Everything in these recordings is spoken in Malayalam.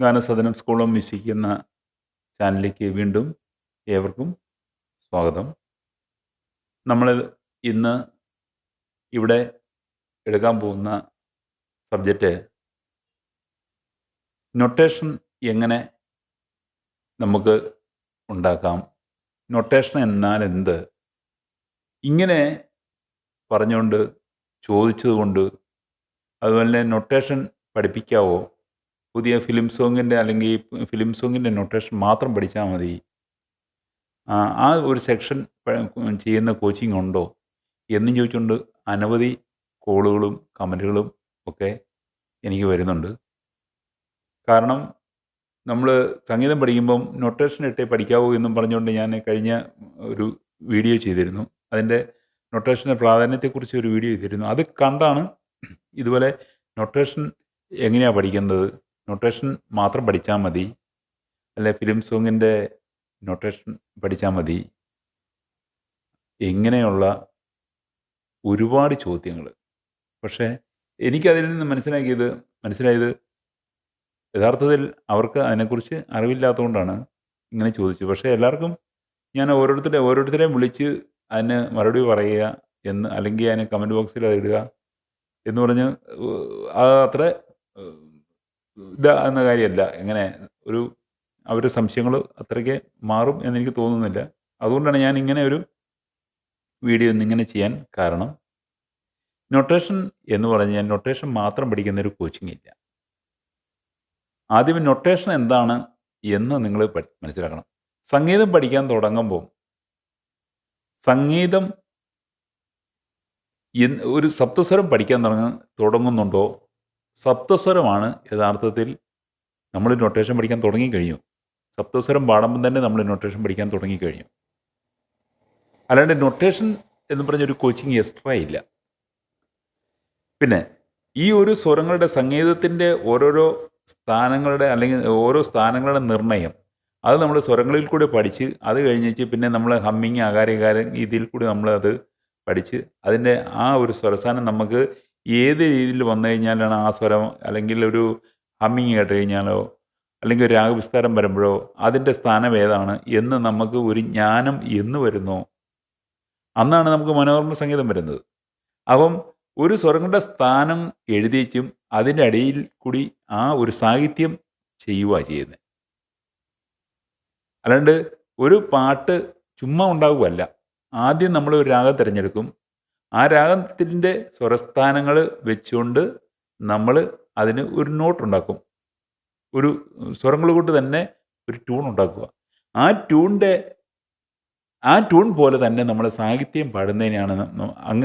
ഗാനസദനം സ്കൂളും ഓഫ് ചാനലിലേക്ക് വീണ്ടും ഏവർക്കും സ്വാഗതം. നമ്മൾ ഇന്ന് ഇവിടെ എടുക്കാൻ പോകുന്ന സബ്ജക്റ്റ് നൊട്ടേഷൻ എങ്ങനെ നമുക്ക് ഉണ്ടാക്കാം നൊട്ടേഷൻ എന്നാൽ എന്ത് ഇങ്ങനെ പറഞ്ഞുകൊണ്ട് ചോദിച്ചതുകൊണ്ട് അതുപോലെ നൊട്ടേഷൻ പഠിപ്പിക്കാവോ പുതിയ ഫിലിം സോങ്ങിന്റെ അല്ലെങ്കിൽ ഫിലിം സോങ്ങിന്റെ നൊട്ടേഷൻ മാത്രം പഠിച്ചാൽ മതി. ആ ഒരു സെക്ഷൻ ചെയ്യുന്ന കോച്ചിങ് ഉണ്ടോ? എന്നും ചോദിച്ചുകൊണ്ട് അനവധി കോളുകളും കമന്റുകളും ഒക്കെ എനിക്ക് വരുന്നുണ്ട്. കാരണം നമ്മൾ സംഗീതം പഠിക്കുമ്പം നൊട്ടേഷൻ ഇട്ടേ പഠിക്കാവൂ എന്നും പറഞ്ഞുകൊണ്ട് ഞാൻ കഴിഞ്ഞ ഒരു വീഡിയോ ചെയ്തിരുന്നു. അതിന്റെ നൊട്ടേഷന്റെ പ്രാധാന്യത്തെക്കുറിച്ച് ഒരു വീഡിയോ ചെയ്തിരുന്നു. അത് കണ്ടാണ് ഇതുപോലെ നൊട്ടേഷൻ എങ്ങനെയാണ് പഠിക്കേണ്ടത്? നൊട്ടേഷൻ മാത്രം പഠിച്ചാൽ മതി. അല്ലെ ഫിലിം സോങ്ങിന്റെ നൊട്ടേഷൻ പഠിച്ചാൽ മതി. ഇങ്ങനെയുള്ള ഒരുപാട് ചോദ്യങ്ങൾ പക്ഷേ എനിക്കതിൽ നിന്ന് മനസ്സിലാക്കിയത് മനസ്സിലായത് യഥാർത്ഥത്തിൽ അവർക്ക് അതിനെക്കുറിച്ച് അറിവില്ലാത്തതുകൊണ്ടാണ് ഇങ്ങനെ ചോദിച്ചത്. പക്ഷേ എല്ലാവർക്കും ഞാൻ ഓരോരുത്തരെ ഓരോരുത്തരെയും വിളിച്ച് അതിന് മറുപടി പറയുക എന്ന് അല്ലെങ്കിൽ അതിന് കമന്റ് ബോക്സിൽ ഇടുക എന്ന് പറഞ്ഞ് അത് അത്ര ഇതാകുന്ന കാര്യമല്ല. എങ്ങനെ ഒരു അവരുടെ സംശയങ്ങൾ അത്രയ്ക്ക് മാറും എന്നെനിക്ക് തോന്നുന്നില്ല. അതുകൊണ്ടാണ് ഞാൻ ഇങ്ങനെ ഒരു വീഡിയോ ഇന്നിങ്ങനെ ചെയ്യാൻ കാരണം നൊട്ടേഷൻ എന്ന് പറഞ്ഞാൽ നൊട്ടേഷൻ മാത്രം പഠിക്കുന്ന ഒരു കോച്ചിങ് ഇല്ല. ആദ്യം നൊട്ടേഷൻ എന്താണ് എന്ന് നിങ്ങൾ മനസ്സിലാക്കണം. സംഗീതം പഠിക്കാൻ തുടങ്ങുമ്പോൾ സംഗീതം ഒരു സപ്തസ്വരം പഠിക്കാൻ തുടങ്ങ തുടങ്ങുന്നുണ്ടോ? സപ്തസ്വരമാണ് യഥാർത്ഥത്തിൽ നമ്മൾ നൊട്ടേഷൻ പഠിക്കാൻ തുടങ്ങിക്കഴിഞ്ഞു സപ്തസ്വരം പാടുമ്പം തന്നെ നമ്മൾ നൊട്ടേഷൻ പഠിക്കാൻ തുടങ്ങിക്കഴിഞ്ഞു അല്ലാണ്ട് നൊട്ടേഷൻ എന്ന് പറഞ്ഞൊരു കോച്ചിങ് എക്സ്ട്രാ ഇല്ല. പിന്നെ ഈ ഒരു സ്വരങ്ങളുടെ സംഗീതത്തിന്റെ ഓരോരോ സ്ഥാനങ്ങളുടെ അല്ലെങ്കിൽ ഓരോ സ്ഥാനങ്ങളുടെ നിർണയം അത് നമ്മൾ സ്വരങ്ങളിൽ കൂടി പഠിച്ച് അത് കഴിഞ്ഞിട്ട് പിന്നെ നമ്മൾ ഹമ്മിങ് അകാരികാരം ഇതിൽ കൂടി നമ്മൾ അത് പഠിച്ച് അതിന്റെ ആ ഒരു സ്വരസ്ഥാനം നമുക്ക് ഏത് രീതിയിൽ വന്നു കഴിഞ്ഞാലാണ് ആ സ്വരം അല്ലെങ്കിൽ ഒരു ഹമ്മിങ് കേട്ട് കഴിഞ്ഞാലോ അല്ലെങ്കിൽ ഒരു രാഗവിസ്താരം വരുമ്പോഴോ അതിന്റെ സ്ഥാനം ഏതാണ് എന്ന് നമുക്ക് ഒരു ജ്ഞാനം എന്ന് വരുന്നു. അന്നാണ് നമുക്ക് മനോഹർമ്മ സംഗീതം വരുന്നത്. അപ്പം ഒരു സ്വരങ്ങളുടെ സ്ഥാനം എഴുതിച്ചും അതിന്റെ അടിയിൽ കൂടി ആ ഒരു സാഹിത്യം ചെയ്യുക ചെയ്യുന്നത്. അല്ലാണ്ട് ഒരു പാട്ട് ചുമ്മാ ഉണ്ടാവുകയല്ല. ആദ്യം നമ്മൾ ഒരു രാഗം തിരഞ്ഞെടുക്കും. ആ രാഗത്തിന്റെ സ്വരസ്ഥാനങ്ങൾ വെച്ചുകൊണ്ട് നമ്മൾ അതിന് ഒരു നോട്ട് ഉണ്ടാക്കും. ഒരു സ്വരങ്ങൾ കൊണ്ട് തന്നെ ഒരു ട്യൂൺ ഉണ്ടാക്കുക. ആ ട്യൂണിന്റെ ആ ട്യൂൺ പോലെ തന്നെ നമ്മൾ സാഹിത്യം പാടുന്നതിനെയാണ്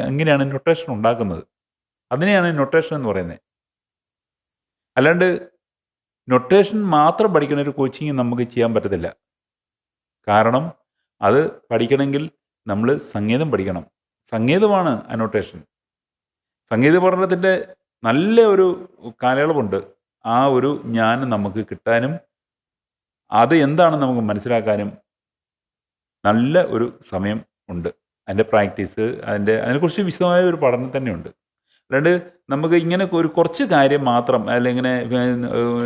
അങ്ങനെയാണ് നൊട്ടേഷൻ ഉണ്ടാക്കുന്നത്. അതിനെയാണ് നൊട്ടേഷൻ എന്ന് പറയുന്നത്. അല്ലാണ്ട് നൊട്ടേഷൻ മാത്രം പഠിക്കുന്ന ഒരു കോച്ചിങ് നമുക്ക് ചെയ്യാൻ പറ്റത്തില്ല. കാരണം അത് പഠിക്കണമെങ്കിൽ നമ്മൾ സംഗീതം പഠിക്കണം. സംഗീതമാണ് അനോട്ടേഷൻ സംഗീത പഠനത്തിന്റെ നല്ല ഒരു കാലയളവുണ്ട്. ആ ഒരു ജ്ഞാനം നമുക്ക് കിട്ടാനും അത് എന്താണെന്ന് നമുക്ക് മനസ്സിലാക്കാനും നല്ല ഒരു സമയം ഉണ്ട്. അതിന്റെ പ്രാക്ടീസ് അതിന്റെ അതിനെക്കുറിച്ച് വിശദമായ ഒരു പഠനം തന്നെയുണ്ട്. അല്ലാണ്ട് നമുക്ക് ഇങ്ങനെ ഒരു കുറച്ച് കാര്യം മാത്രം അല്ലെങ്കിൽ ഇങ്ങനെ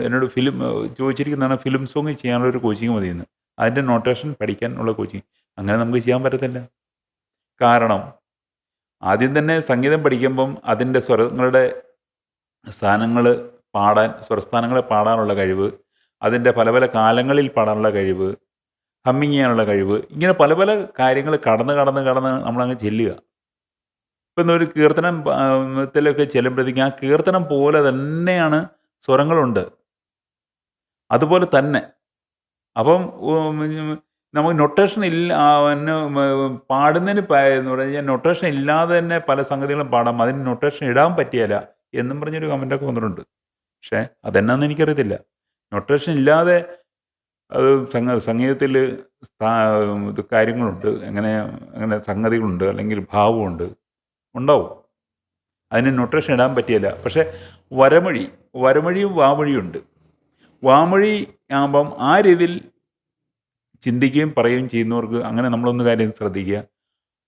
എന്നോട് ഫിലിം ചോദിച്ചിരിക്കുന്നതാണ് ഫിലിം സോങ് ചെയ്യാനുള്ള ഒരു കോച്ചിങ് മതിയെന്ന്. അതിന്റെ നോട്ടേഷൻ പഠിക്കാനുള്ള കോച്ചിങ് അങ്ങനെ നമുക്ക് ചെയ്യാൻ പറ്റത്തില്ല. കാരണം ആദ്യം തന്നെ സംഗീതം പഠിക്കുമ്പം അതിന്റെ സ്വരങ്ങളുടെ സ്ഥാനങ്ങൾ പാടാൻ സ്വരസ്ഥാനങ്ങളെ പാടാനുള്ള കഴിവ് അതിന്റെ പല പല കാലങ്ങളിൽ പാടാനുള്ള കഴിവ് ഹമ്മിങ് ചെയ്യാനുള്ള കഴിവ് ഇങ്ങനെ പല പല കാര്യങ്ങൾ കടന്ന് കടന്ന് കടന്ന് നമ്മളങ്ങ് ചെല്ലുക. ഇപ്പം ഒരു കീർത്തനം പ- ആ, ത്തിലൊക്കെ ചെല്ലുമ്പോഴത്തേക്കും ആ കീർത്തനം പോലെ തന്നെയാണ് സ്വരങ്ങളുണ്ട്. അതുപോലെ തന്നെ. അപ്പം നമുക്ക് നൊട്ടേഷൻ ഇല്ല പിന്നെ, പാടുന്നതിന് എന്ന് എന്ന് പറഞ്ഞാൽ നൊട്ടേഷൻ ഇല്ലാതെ തന്നെ പല സംഗതികളും പാടാം. അതിന് നൊട്ടേഷൻ ഇടാൻ പറ്റിയല്ല എന്നും പറഞ്ഞൊരു കമന്റൊക്കെ വന്നിട്ടുണ്ട്. പക്ഷേ അതെന്നാന്ന് എനിക്കറിയത്തില്ല. നൊട്ടേഷൻ ഇല്ലാതെ അത് സംഗ സംഗീതത്തിൽ ഇത് കാര്യങ്ങളുണ്ട്. അങ്ങനെ അങ്ങനെ സംഗതികളുണ്ട് അല്ലെങ്കിൽ ഭാവമുണ്ട് ഉണ്ടാവും. അതിന് നൊട്ടേഷൻ ഇടാൻ പറ്റിയല്ല. പക്ഷേ വരമൊഴി വരമൊഴിയും വാമൊഴിയും ഉണ്ട്. വാമൊഴി ആകുമ്പം ആ രീതിയിൽ ചിന്തിക്കുകയും പറയുകയും ചെയ്യുന്നവർക്ക് അങ്ങനെ നമ്മളൊന്ന് കാര്യം ശ്രദ്ധിക്കുക.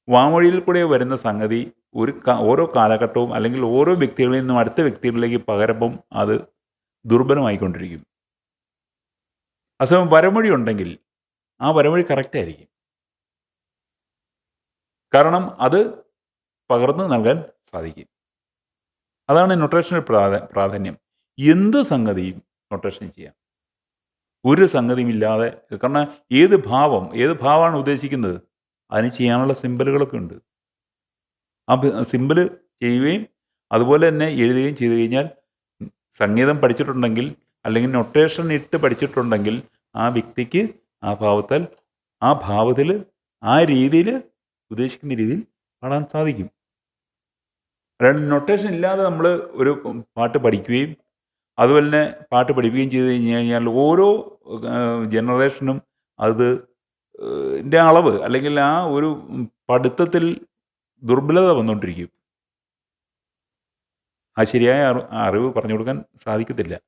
വാമൊഴിയിൽ കൂടെ വരുന്ന സംഗതി ഒരു ഓരോ കാലഘട്ടവും അല്ലെങ്കിൽ ഓരോ വ്യക്തികളിൽ നിന്നും അടുത്ത വ്യക്തികളിലേക്ക് പകരപ്പം അത് ദുർബലമായിക്കൊണ്ടിരിക്കും. അസമയം വരമൊഴി ഉണ്ടെങ്കിൽ ആ വരമൊഴി കറക്റ്റായിരിക്കും കാരണം അത് പകർന്നു നൽകാൻ സാധിക്കും. അതാണ് നൊട്ടേഷന്റെ പ്രാധാന്യം. എന്ത് സംഗതിയും നൊട്ടേഷൻ ചെയ്യാം. ഒരു സംഗതിയും ഇല്ലാതെ കാരണം ഏത് ഭാവം ഏത് ഭാവമാണ് ഉദ്ദേശിക്കുന്നത്? അതിന് ചെയ്യാനുള്ള സിമ്പലുകളൊക്കെ ഉണ്ട്. ആ സിമ്പിൾ ചെയ്യുകയും അതുപോലെ തന്നെ എഴുതുകയും ചെയ്തു കഴിഞ്ഞാൽ സംഗീതം പഠിച്ചിട്ടുണ്ടെങ്കിൽ അല്ലെങ്കിൽ നൊട്ടേഷൻ ഇട്ട് പഠിച്ചിട്ടുണ്ടെങ്കിൽ ആ വ്യക്തിക്ക് ആ ഭാവത്താൽ ആ ഭാവത്തിൽ ആ രീതിയിൽ ഉദ്ദേശിക്കുന്ന രീതിയിൽ പാടാൻ സാധിക്കും. അല്ലാണ്ട് നൊട്ടേഷൻ ഇല്ലാതെ നമ്മൾ ഒരു പാട്ട് പഠിക്കുകയും അതുപോലെ തന്നെ പാട്ട് പഠിപ്പിക്കുകയും ചെയ്ത് കഴിഞ്ഞ് കഴിഞ്ഞാൽ ഓരോ ജനറേഷനും അത് ന്റെ അളവ് അല്ലെങ്കിൽ ആ ഒരു പഠിത്തത്തിൽ ദുർബലത വന്നുകൊണ്ടിരിക്കും ആ ശരിയായ അറിവ് പറഞ്ഞു കൊടുക്കാൻ സാധിക്കത്തില്ല.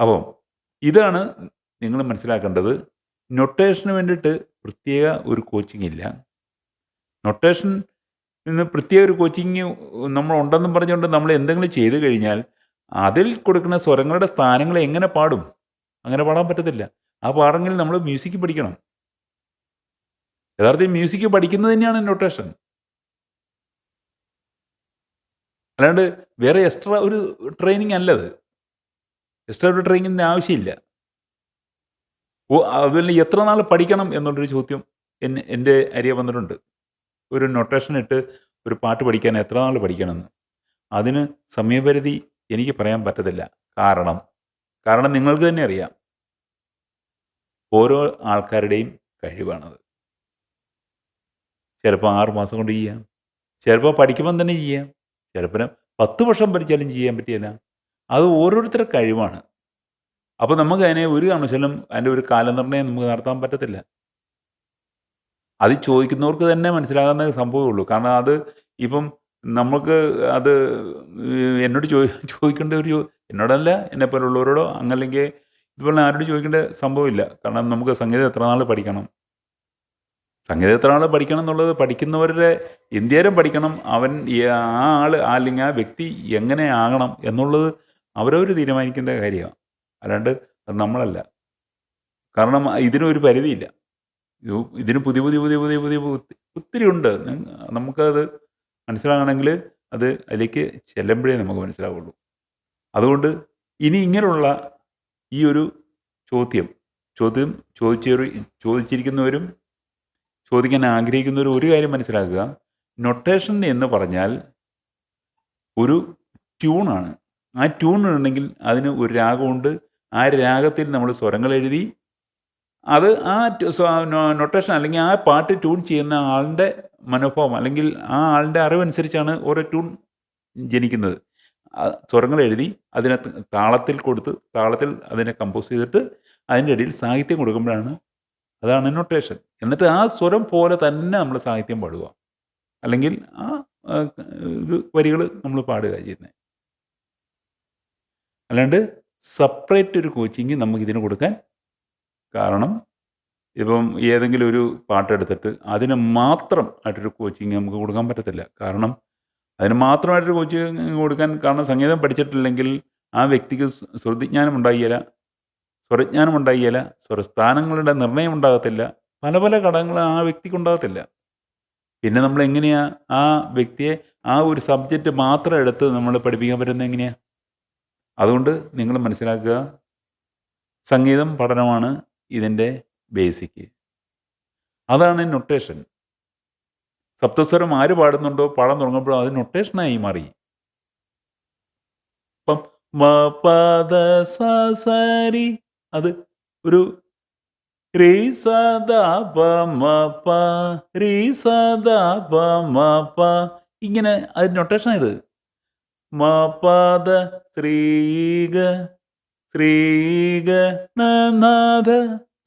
അപ്പം ഇതാണ് നിങ്ങൾ മനസ്സിലാക്കേണ്ടത്. നൊട്ടേഷന് വേണ്ടിയിട്ട് പ്രത്യേക ഒരു കോച്ചിങ് ഇല്ല. നൊട്ടേഷൻ നിന്ന് പ്രത്യേക ഒരു കോച്ചിങ് നമ്മൾ ഉണ്ടെന്നും പറഞ്ഞുകൊണ്ട് നമ്മൾ എന്തെങ്കിലും ചെയ്തു കഴിഞ്ഞാൽ അതിൽ കൊടുക്കുന്ന സ്വരങ്ങളുടെ സ്ഥാനങ്ങൾ എങ്ങനെ പാടും? അങ്ങനെ പാടാൻ പറ്റത്തില്ല. ആ പാടെങ്കിൽ നമ്മൾ മ്യൂസിക് പഠിക്കണം. യഥാർത്ഥത്തിൽ മ്യൂസിക് പഠിക്കുന്നത് തന്നെയാണ് നൊട്ടേഷൻ അല്ലാണ്ട് വേറെ എക്സ്ട്രാ ഒരു ട്രെയിനിങ് അല്ലത് എക്സ്ട്രാ ഒരു ട്രെയിനിങ്ങിന്റെ ആവശ്യമില്ല. ഓ അതുപോലെ എത്ര നാൾ പഠിക്കണം എന്നുള്ളൊരു ചോദ്യം എന്നെ എന്റെ അരിയ വന്നിട്ടുണ്ട്. ഒരു നൊട്ടേഷൻ ഇട്ട് ഒരു പാട്ട് പഠിക്കാൻ എത്ര നാൾ പഠിക്കണമെന്ന്. അതിന് സമയപരിധി എനിക്ക് പറയാൻ പറ്റത്തില്ല. കാരണം കാരണം നിങ്ങൾക്ക് തന്നെ അറിയാം. ഓരോ ആൾക്കാരുടെയും കഴിവാണത്. ചിലപ്പോൾ ആറ് മാസം കൊണ്ട് ചെയ്യാം. ചിലപ്പോൾ പഠിക്കുമ്പം തന്നെ ചെയ്യാം. ചിലപ്പോൾ പത്ത് വർഷം പഠിച്ചാലും ചെയ്യാൻ പറ്റിയല്ല അത് ഓരോരുത്തരുടെ കഴിവാണ്. അപ്പോൾ നമുക്ക് അതിനെ ഒരു കാരണവശാലും അതിന്റെ ഒരു കാലനിർണയം നമുക്ക് നടത്താൻ പറ്റത്തില്ല. അത് ചോദിക്കുന്നവർക്ക് തന്നെ മനസ്സിലാകുന്ന സംഭവമേ ഉള്ളൂ. കാരണം അത് ഇപ്പം നമുക്ക് അത് എന്നോട് ചോദി ചോദിക്കേണ്ട ഒരു എന്നോടല്ല എന്നെപ്പോലുള്ളവരോടോ അങ്ങല്ലെങ്കിൽ ഇതുപോലെ ആരോട് ചോദിക്കേണ്ട സംഭവമില്ല. കാരണം നമുക്ക് സംഗീതം എത്ര നാൾ പഠിക്കണം? സംഗീതം എത്ര നാൾ പഠിക്കണം എന്നുള്ളത് പഠിക്കുന്നവരുടെ ഇന്ത്യയിലും പഠിക്കണം. അവൻ ആ ആൾ അല്ലെങ്കിൽ ആ വ്യക്തി എങ്ങനെ ആകണം എന്നുള്ളത് അവരവർ തീരുമാനിക്കേണ്ട കാര്യമാണ്. അല്ലാണ്ട് അത് നമ്മളല്ല. കാരണം ഇതിനൊരു പരിധിയില്ല. ഇതിന് പുതിയ പുതിയ പുതിയ പുതിയ പുതിയ ഒത്തി- ഒത്തിരി ഉണ്ട്. നമുക്കത് മനസ്സിലാകണമെങ്കിൽ അത് അതിലേക്ക് ചെല്ലുമ്പോഴേ നമുക്ക് മനസ്സിലാവുള്ളൂ. അതുകൊണ്ട് ഇനി ഇങ്ങനെയുള്ള ഈ ഒരു ചോദ്യം ചോദ്യം ചോദിച്ചവർ ചോദിച്ചിരിക്കുന്നവരും ചോദിക്കാൻ ആഗ്രഹിക്കുന്നവരും ഒരു കാര്യം മനസ്സിലാക്കുക. നൊട്ടേഷൻ എന്ന് പറഞ്ഞാൽ ഒരു ട്യൂണാണ് ആ ട്യൂൺ ഉണ്ടെങ്കിൽ അതിന് ഒരു രാഗമുണ്ട്. ആ രാഗത്തിൽ നമ്മൾ സ്വരങ്ങൾ എഴുതി അത് ആ നൊട്ടേഷൻ അല്ലെങ്കിൽ ആ പാട്ട് ട്യൂൺ ചെയ്യുന്ന ആളുടെ മനോഭാവം അല്ലെങ്കിൽ ആ ആളുടെ അറിവനുസരിച്ചാണ് ഓരോ ട്യൂൺ ജനിക്കുന്നത്. സ്വരങ്ങൾ എഴുതി അതിനെ താളത്തിൽ കൊടുത്ത് താളത്തിൽ അതിനെ കമ്പോസ് ചെയ്തിട്ട് അതിന്റെ ഇടയിൽ സാഹിത്യം കൊടുക്കുമ്പോഴാണ് അതാണ് നൊട്ടേഷൻ. എന്നിട്ട് ആ സ്വരം പോലെ തന്നെ നമ്മൾ സാഹിത്യം പാടുക. അല്ലെങ്കിൽ ആ, ഇത് വരികൾ നമ്മൾ പാടുക ചെയ്യുന്നത്. അല്ലാണ്ട് സെപ്പറേറ്റ് ഒരു കോച്ചിങ് നമുക്ക് ഇതിന് കൊടുക്കാൻ കാരണം ഇപ്പം ഏതെങ്കിലും ഒരു പാട്ടെടുത്തിട്ട് അതിന് മാത്രം ആയിട്ടൊരു കോച്ചിങ് നമുക്ക് കൊടുക്കാൻ പറ്റത്തില്ല. കാരണം അതിന് മാത്രമായിട്ടൊരു കോച്ചിങ് കൊടുക്കാൻ കാരണം സംഗീതം പഠിച്ചിട്ടില്ലെങ്കിൽ ആ വ്യക്തിക്ക് ശ്രുതിജ്ഞാനം ഉണ്ടായില്ല സ്വരജ്ഞാനം ഉണ്ടായില്ല സ്വരസ്ഥാനങ്ങളുടെ നിർണയം ഉണ്ടാകത്തില്ല പല പല ഘടകങ്ങൾ ആ വ്യക്തിക്ക് ഉണ്ടാകത്തില്ല പിന്നെ നമ്മൾ എങ്ങനെയാണ് ആ വ്യക്തിയെ ആ ഒരു സബ്ജക്റ്റ് മാത്രം എടുത്ത് നമ്മൾ പഠിപ്പിക്കാൻ പറ്റുന്നത് എങ്ങനെയാണ് അതുകൊണ്ട് നിങ്ങൾ മനസ്സിലാക്കുക സംഗീതം പഠനമാണ് ഇതിന്റെ ബേസിക്ക് അതാണ് നൊട്ടേഷൻ സപ്തസ്വരം ആര് പാടുന്നുണ്ടോ പാടാൻ തുടങ്ങുമ്പോഴോ അത് നൊട്ടേഷനായി മാറി. ഇപ്പം മപദ സരി അത് ഒരു റീ സദ പ രീ സദ പ ഇങ്ങനെ അത് നൊട്ടേഷൻ ഇത് മ പദ ശ്രീക ശ്രീക നാഥ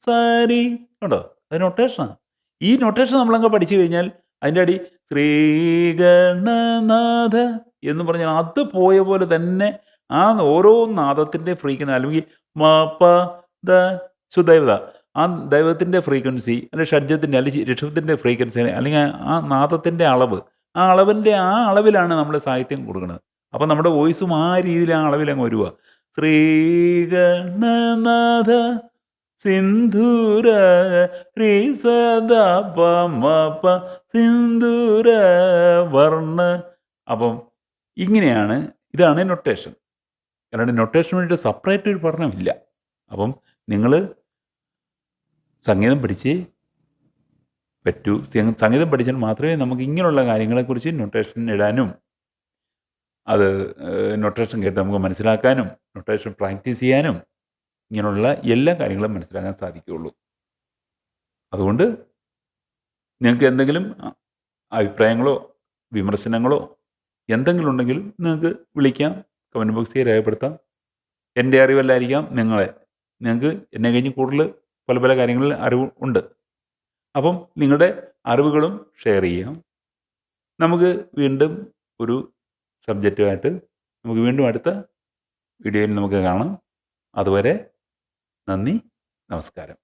സരി. ഉണ്ടോ അത് നൊട്ടേഷനാണ് ഈ നൊട്ടേഷൻ നമ്മളങ്ങ് പഠിച്ചു കഴിഞ്ഞാൽ അതിന്റെ അടി ശ്രീഗണനാഥ എന്ന് പറഞ്ഞാൽ അത് പോയ പോലെ തന്നെ ആ ഓരോ നാദത്തിന്റെ ഫ്രീക്വൻസി അല്ലെങ്കിൽ മ പ ദ സുദൈവത ആ ദൈവത്തിന്റെ ഫ്രീക്വൻസി അല്ലെങ്കിൽ ഷഡ്ജത്തിന്റെ അല്ലെങ്കിൽ ഋഷഭത്തിന്റെ ഫ്രീക്വൻസി അല്ലെങ്കിൽ ആ നാദത്തിന്റെ അളവ്. ആ അളവിന്റെ ആ അളവിലാണ് നമ്മൾ സാഹിത്യം കൊടുക്കുന്നത്. അപ്പം നമ്മുടെ വോയിസും ആ രീതിയിൽ ആ അളവിൽ അങ്ങ് ശ്രീഗണനാഥ സിന്ധൂര ഹ്രീ സദാ പമപ സിന്ധൂര വർണ അപ്പം ഇങ്ങനെയാണ് ഇതാണ് നൊട്ടേഷൻ. അല്ലാണ്ട് നൊട്ടേഷന് വേണ്ടിയിട്ട് സെപ്പറേറ്റ് ഒരു പഠനമില്ല. അപ്പം നിങ്ങൾ സംഗീതം പഠിച്ച് പറ്റൂ. സംഗീതം പഠിച്ചാൽ മാത്രമേ നമുക്ക് ഇങ്ങനെയുള്ള കാര്യങ്ങളെക്കുറിച്ച് നൊട്ടേഷൻ ഇടാനും അത് നൊട്ടേഷൻ കേട്ട് നമുക്ക് മനസ്സിലാക്കാനും നൊട്ടേഷൻ പ്രാക്ടീസ് ചെയ്യാനും ഇങ്ങനെയുള്ള എല്ലാ കാര്യങ്ങളും മനസ്സിലാക്കാൻ സാധിക്കുകയുള്ളൂ. അതുകൊണ്ട് നിങ്ങൾക്ക് എന്തെങ്കിലും അഭിപ്രായങ്ങളോ വിമർശനങ്ങളോ എന്തെങ്കിലും ഉണ്ടെങ്കിൽ നിങ്ങൾക്ക് വിളിക്കാം കമന്റ് ബോക്സിൽ രേഖപ്പെടുത്താം. എന്റെ അറിവല്ലായിരിക്കാം നിങ്ങളെ. നിങ്ങൾക്ക് എന്നെ കഴിഞ്ഞ് കൂടുതൽ പല പല കാര്യങ്ങളിൽ അറിവ് ഉണ്ട്. അപ്പം നിങ്ങളുടെ അറിവുകളും ഷെയർ ചെയ്യാം. നമുക്ക് വീണ്ടും ഒരു സബ്ജക്റ്റുമായിട്ട് നമുക്ക് വീണ്ടും അടുത്ത വീഡിയോയിൽ നമുക്ക് കാണാം. അതുവരെ നന്ദി നമസ്കാരം.